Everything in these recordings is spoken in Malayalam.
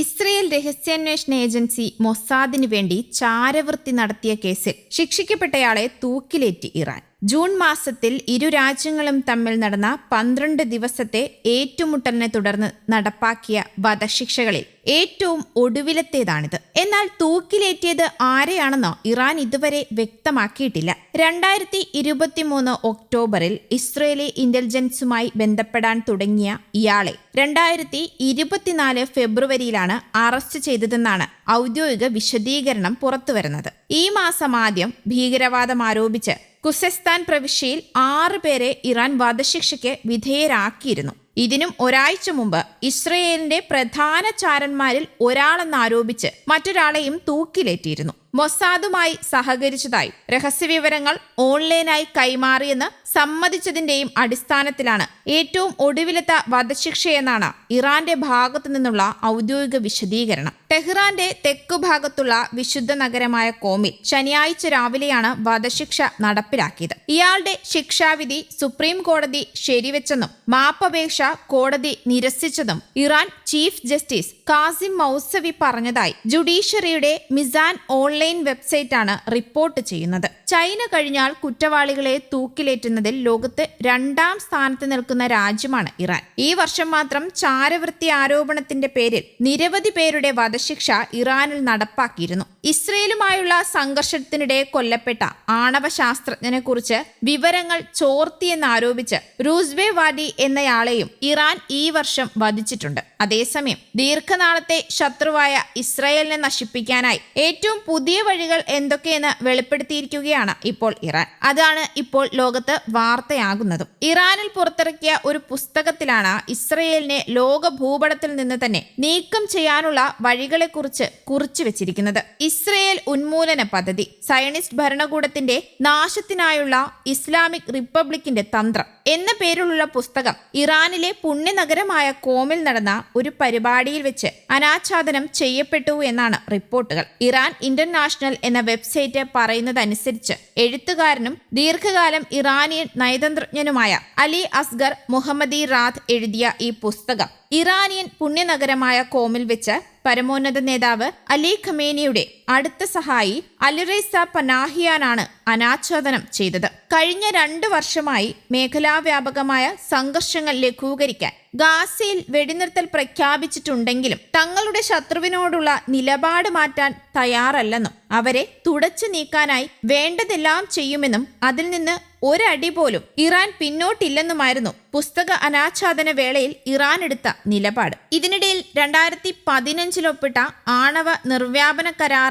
ഇസ്രയേൽ രഹസ്യാന്വേഷണ ഏജൻസി മൊസാദിനു വേണ്ടി ചാരവൃത്തി നടത്തിയ കേസിൽ ശിക്ഷിക്കപ്പെട്ടയാളെ തൂക്കിലേറ്റി ഇറാൻ. ജൂൺ മാസത്തിൽ ഇരു രാജ്യങ്ങളും തമ്മിൽ നടന്ന പന്ത്രണ്ട് ദിവസത്തെ ഏറ്റുമുട്ടലിനെ തുടർന്ന് നടപ്പാക്കിയ വധശിക്ഷകളിൽ ഏറ്റവും ഒടുവിലത്തേതാണിത്. എന്നാൽ തൂക്കിലേറ്റിയത് ആരെയാണെന്നോ ഇറാൻ ഇതുവരെ വ്യക്തമാക്കിയിട്ടില്ല. രണ്ടായിരത്തി ഇരുപത്തിമൂന്ന് ഒക്ടോബറിൽ ഇസ്രയേലി ഇന്റലിജൻസുമായി ബന്ധപ്പെടാൻ തുടങ്ങിയ ഇയാളെ രണ്ടായിരത്തി ഇരുപത്തിനാല് ഫെബ്രുവരിയിലാണ് അറസ്റ്റ് ചെയ്തതെന്നാണ് ഔദ്യോഗിക വിശദീകരണം പുറത്തുവരുന്നത്. ഈ മാസം ആദ്യം ഭീകരവാദം ആരോപിച്ച് കുസെസ്ഥാൻ പ്രവിശ്യയിൽ ആറ് പേരെ ഇറാൻ വധശിക്ഷയ്ക്ക് വിധേയരാക്കിയിരുന്നു. ഇതിനും ഒരാഴ്ച മുമ്പ് ഇസ്രയേലിന്റെ പ്രധാന ചാരന്മാരിൽ ഒരാളെന്നാരോപിച്ച് മറ്റൊരാളെയും തൂക്കിലേറ്റിയിരുന്നു. മൊസാദുമായി സഹകരിച്ചതായി രഹസ്യവിവരങ്ങൾ ഓൺലൈനായി കൈമാറിയെന്ന് സമ്മതിച്ചതിന്റെയും അടിസ്ഥാനത്തിലാണ് ഏറ്റവും ഒടുവിലത്തെ വധശിക്ഷയെന്നാണ് ഇറാന്റെ ഭാഗത്തു നിന്നുള്ള ഔദ്യോഗിക വിശദീകരണം. ടെഹ്റാന്റെ തെക്കു ഭാഗത്തുള്ള വിശുദ്ധ നഗരമായ കോമിൽ ശനിയാഴ്ച രാവിലെയാണ് വധശിക്ഷ നടപ്പിലാക്കിയത്. ഇയാളുടെ ശിക്ഷാവിധി സുപ്രീം കോടതി ശരിവെച്ചെന്നും മാപ്പപേക്ഷ കോടതി നിരസിച്ചതും Iran chief justice Kazem Mousavi പറഞ്ഞതായി ജുഡീഷ്യറിയുടെ മിസാൻ ഓൺലൈൻ വെബ്സൈറ്റാണ് റിപ്പോർട്ട് ചെയ്യുന്നത്. ചൈന കഴിഞ്ഞാൽ കുറ്റവാളികളെ തൂക്കിലേറ്റുന്നതിൽ ലോകത്ത് രണ്ടാം സ്ഥാനത്ത് നിൽക്കുന്ന രാജ്യമാണ് ഇറാൻ. ഈ വർഷം മാത്രം ചാരവൃത്തി ആരോപണത്തിന്റെ പേരിൽ നിരവധി പേരുടെ വധശിക്ഷ ഇറാനിൽ നടപ്പാക്കിയിരുന്നു. ഇസ്രയേലുമായുള്ള സംഘർഷത്തിനിടെ കൊല്ലപ്പെട്ട ആണവ ശാസ്ത്രജ്ഞനെ കുറിച്ച് വിവരങ്ങൾ ചോർത്തിയെന്നാരോപിച്ച് റൂസ്ബെ വാഡി എന്നയാളെയും ഇറാൻ ഈ വർഷം വധിച്ചിട്ടുണ്ട്. അതേസമയം ദീർഘനാളത്തെ ശത്രുവായ ഇസ്രായേലിനെ നശിപ്പിക്കാനായി ഏറ്റവും പുതിയ വഴികൾ എന്തൊക്കെയെന്ന് വെളിപ്പെടുത്തിയിരിക്കുകയാണ് ഇപ്പോൾ ഇറാൻ. അതാണ് ഇപ്പോൾ ലോകത്ത് വാർത്തയാകുന്നതും. ഇറാനിൽ പുറത്തിറക്കിയ ഒരു പുസ്തകത്തിലാണ് ഇസ്രയേലിനെ ലോക ഭൂപടത്തിൽ നിന്ന് തന്നെ നീക്കം ചെയ്യാനുള്ള വഴികളെക്കുറിച്ച് കുറിച്ചു വെച്ചിരിക്കുന്നത്. ഇസ്രയേൽ ഉന്മൂലന പദ്ധതി സയനിസ്റ്റ് ഭരണകൂടത്തിന്റെ നാശത്തിനായുള്ള ഇസ്ലാമിക് റിപ്പബ്ലിക്കിന്റെ തന്ത്രം എന്ന പേരിലുള്ള പുസ്തകം ഇറാനിലെ പുണ്യനഗരമായ കോമിൽ നടന്ന ഒരു പരിപാടിയിൽ വെച്ച് അനാച്ഛാദനം ചെയ്യപ്പെട്ടു എന്നാണ് റിപ്പോർട്ടുകൾ. ഇറാൻ ഇന്റർനാഷണൽ എന്ന വെബ്സൈറ്റ് പറയുന്നതനുസരിച്ച് എഴുത്തുകാരനും ദീർഘകാലം ഇറാനിയൻ നയതന്ത്രജ്ഞനുമായ അലി അസ്ഗർ മുഹമ്മദി റാദ് എഴുതിയ ഈ പുസ്തകം ഇറാനിയൻ പുണ്യനഗരമായ കോമിൽ വെച്ച് പരമോന്നത നേതാവ് അലി ഖമേനിയുടെ അടുത്ത സഹായി അലിറൈസ പനാഹിയാനാണ് അനാച്ഛാദനം ചെയ്തത്. കഴിഞ്ഞ രണ്ടു വർഷമായി മേഖലാവ്യാപകമായ സംഘർഷങ്ങൾ ലഘൂകരിക്കാൻ ഗാസയിൽ വെടിനിർത്തൽ പ്രഖ്യാപിച്ചിട്ടുണ്ടെങ്കിലും തങ്ങളുടെ ശത്രുവിനോടുള്ള നിലപാട് മാറ്റാൻ തയ്യാറല്ലെന്നും അവരെ തുടച്ചു നീക്കാനായി വേണ്ടതെല്ലാം ചെയ്യുമെന്നും അതിൽ നിന്ന് ഒരടി പോലും ഇറാൻ പിന്നോട്ടില്ലെന്നുമായിരുന്നു പുസ്തക അനാച്ഛാദന വേളയിൽ ഇറാൻ എടുത്ത നിലപാട്. ഇതിനിടയിൽ രണ്ടായിരത്തി പതിനഞ്ചിലൊപ്പിട്ട ആണവ നിർവ്യാപന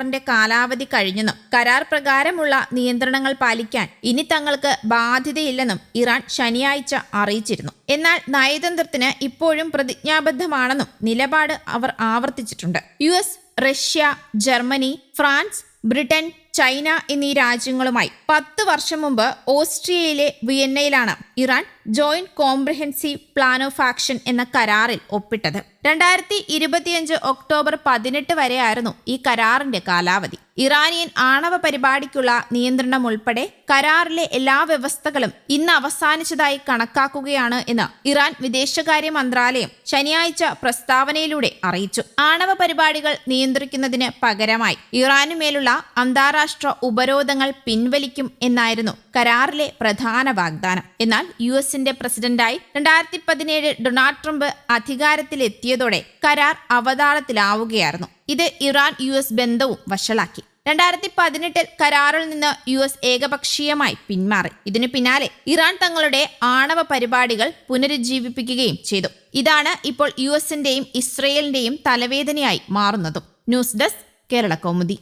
കരാറിന്റെ കാലാവധി കഴിഞ്ഞെന്നും കരാർ പ്രകാരമുള്ള നിയന്ത്രണങ്ങൾ പാലിക്കാൻ ഇനി തങ്ങൾക്ക് ബാധ്യതയില്ലെന്നും ഇറാൻ ശനിയാഴ്ച അറിയിച്ചിരുന്നു. എന്നാൽ നയതന്ത്രത്തിന് ഇപ്പോഴും പ്രതിജ്ഞാബദ്ധമാണെന്നും നിലപാട് അവർ ആവർത്തിച്ചിട്ടുണ്ട്. U Russia Germany France Britain China എന്നീ രാജ്യങ്ങളുമായി പത്ത് വർഷം മുമ്പ് ഓസ്ട്രിയയിലെ വിയന്നയിലാണ് Iran joint comprehensive plan of action എന്ന കരാറിൽ ഒപ്പിട്ടത്. രണ്ടായിരത്തി ഇരുപത്തിയഞ്ച് ഒക്ടോബർ പതിനെട്ട് വരെയായിരുന്നു ഈ കരാറിന്റെ കാലാവധി. ഇറാനിയൻ ആണവ പരിപാടിക്കുള്ള നിയന്ത്രണം ഉൾപ്പെടെ കരാറിലെ എല്ലാ വ്യവസ്ഥകളും ഇന്ന് അവസാനിച്ചതായി കണക്കാക്കുകയാണ് എന്ന് ഇറാൻ വിദേശകാര്യ മന്ത്രാലയം ശനിയാഴ്ച പ്രസ്താവനയിലൂടെ അറിയിച്ചു. ആണവ പരിപാടികൾ നിയന്ത്രിക്കുന്നതിന് പകരമായി ഇറാനുമേലുള്ള അന്താരാഷ്ട്ര ഉപരോധങ്ങൾ പിൻവലിക്കും എന്നായിരുന്നു കരാറിലെ പ്രധാന വാഗ്ദാനം. എന്നാൽ യു എസിന്റെ പ്രസിഡന്റായി രണ്ടായിരത്തി പതിനേഴ് ഡൊണാൾഡ് ട്രംപ് അധികാരത്തിലെത്തിയതോടെ കരാർ അവതാളത്തിലാവുകയായിരുന്നു. ഇത് ഇറാൻ യു എസ് ബന്ധവും വഷളാക്കി. രണ്ടായിരത്തി പതിനെട്ടിൽ കരാറിൽ നിന്ന് യു എസ് ഏകപക്ഷീയമായി പിന്മാറി. ഇതിനു പിന്നാലെ ഇറാൻ തങ്ങളുടെ ആണവ പരിപാടികൾ പുനരുജ്ജീവിപ്പിക്കുകയും ചെയ്തു. ഇതാണ് ഇപ്പോൾ യു എസിന്റെയും ഇസ്രയേലിന്റെയും തലവേദനയായി മാറുന്നതും. News desk Kerala Kaumudi.